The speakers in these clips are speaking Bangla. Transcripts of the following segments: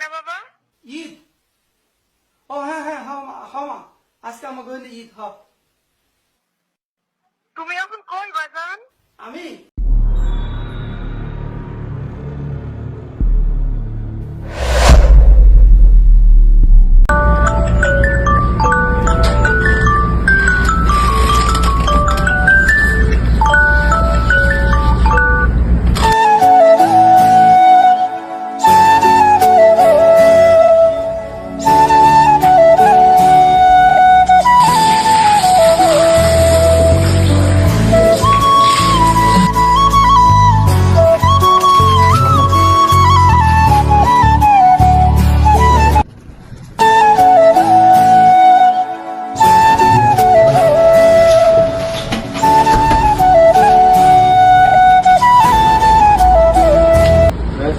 না বাবা? ঈদ। ও হ্যাঁ হ্যাঁ হ্যাঁ মা হ্যাঁ মা। আজকে আমার গোয়েন্দা ঈদ হ তুমি এখন কই বাজান? আমি?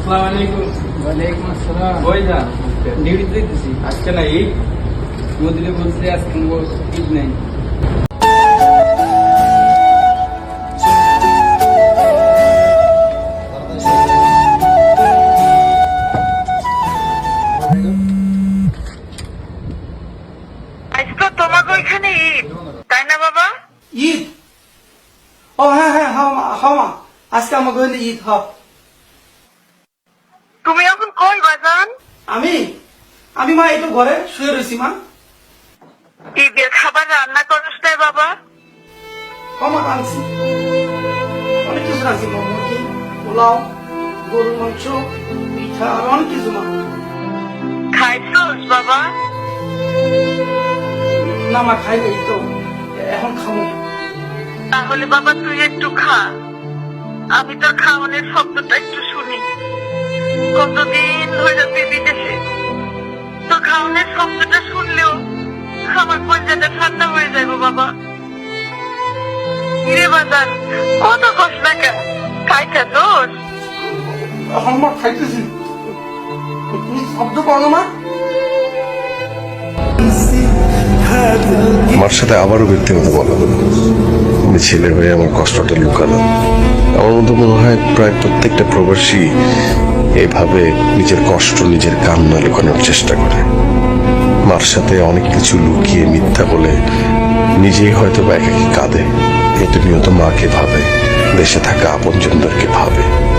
আসসালামু আলাইকুম। ওয়ালাইকুম আসসালাম। কই যান ডিউটিতে দেখতেছি আজকে না ঈদ মদিনে বলছে আজকে ঈদ নেই। তোমাকে ওইখানে ঈদ। তাই না বাবা? ঈদ? ও হ্যাঁ হ্যাঁ হ্যাঁ মা হ্যাঁ মা। আজকে আমার গহিনী ঈদ হ তুমি এখন কই বাজান? আমি? আমি মা একটু ঘরে শুয়ে রয়েছি মা। ঈদের খাবার রান্না করস নাই বাবা? কমা রাঁধছি অনেক কিছু রাঁধছি মা মুরগি পোলাও গরুর মাংস পিঠা আর অনেক কিছু মা। খাইছস বাবা? না মা খাই নাই তো। এখন খাব। তাহলে বাবা তুই একটু খা। আমি তোর খাওয়ানোর শব্দটা একটু শুনি। কতদিন ধরে তুই বিদেশে? তোর খাওয়ানোর শব্দটা শুনলেও আমার কলজাটা ঠান্ডা হয়ে যাবে বাবা। রে বাজার কত কষ্ট না কেন? খাইছা তোর? মা খাইতেছি। শব্দ করো মা? আমার সাথে আবারও ব্যক্তিগত বলা। আমি ছেলে হয়ে আমার কষ্টটা লুকালো। আমার মতো মনে হয় প্রায় প্রত্যেকটা প্রবাসী এভাবে নিজের কষ্ট নিজের কান্না লুকানোর চেষ্টা করে। মার সাথে অনেক কিছু লুকিয়ে মিথ্যা বলে নিজেই হয়তো বা একাকি কাঁদে। প্রতিনিয়ত মাকে ভাবে, দেশে থাকা আপনজনদেরকে ভাবে।